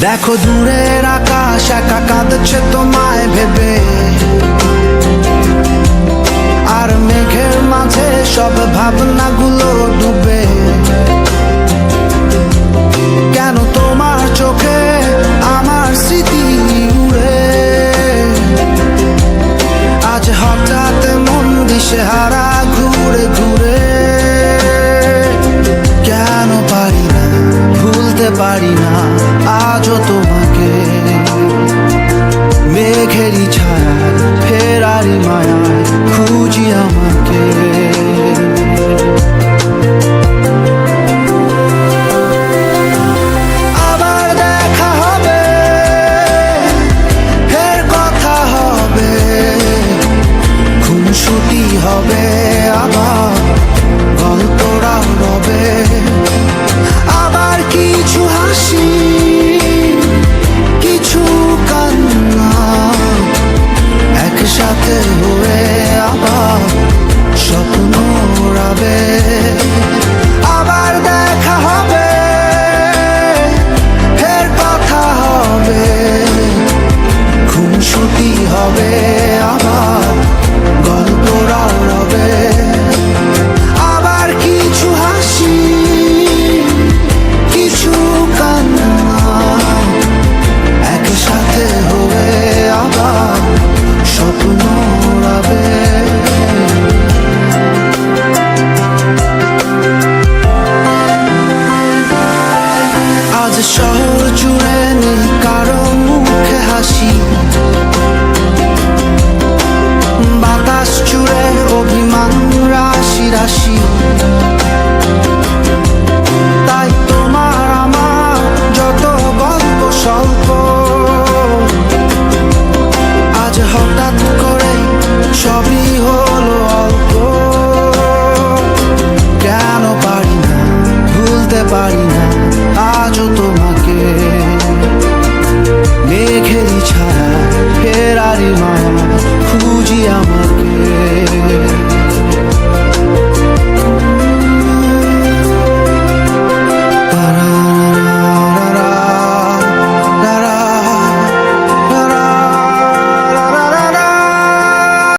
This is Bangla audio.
দেখো দূরের আকাশ, একা কাঁদছে তোমায় ভেবে। আর মেঘের মাঝে সব ভাবনাগুলো ডুবে। কেন তোমার চোখে আজও তোমাকে মেঘেরই ছায়া। উড়াবে আবার দেখা হবে ফের কথা হবে খুনসুটি হবে। আজ শহর জুড়ে নেই কারও মুখে হাসি। বাতাস জুড়ে অভিমান, রাশি রাশি। তাই তোমার আমার যত গল্প, স্বল্প। আজ হঠাৎ করে সবই হলো অল্প। কেন পারি না, ভুলতে পারি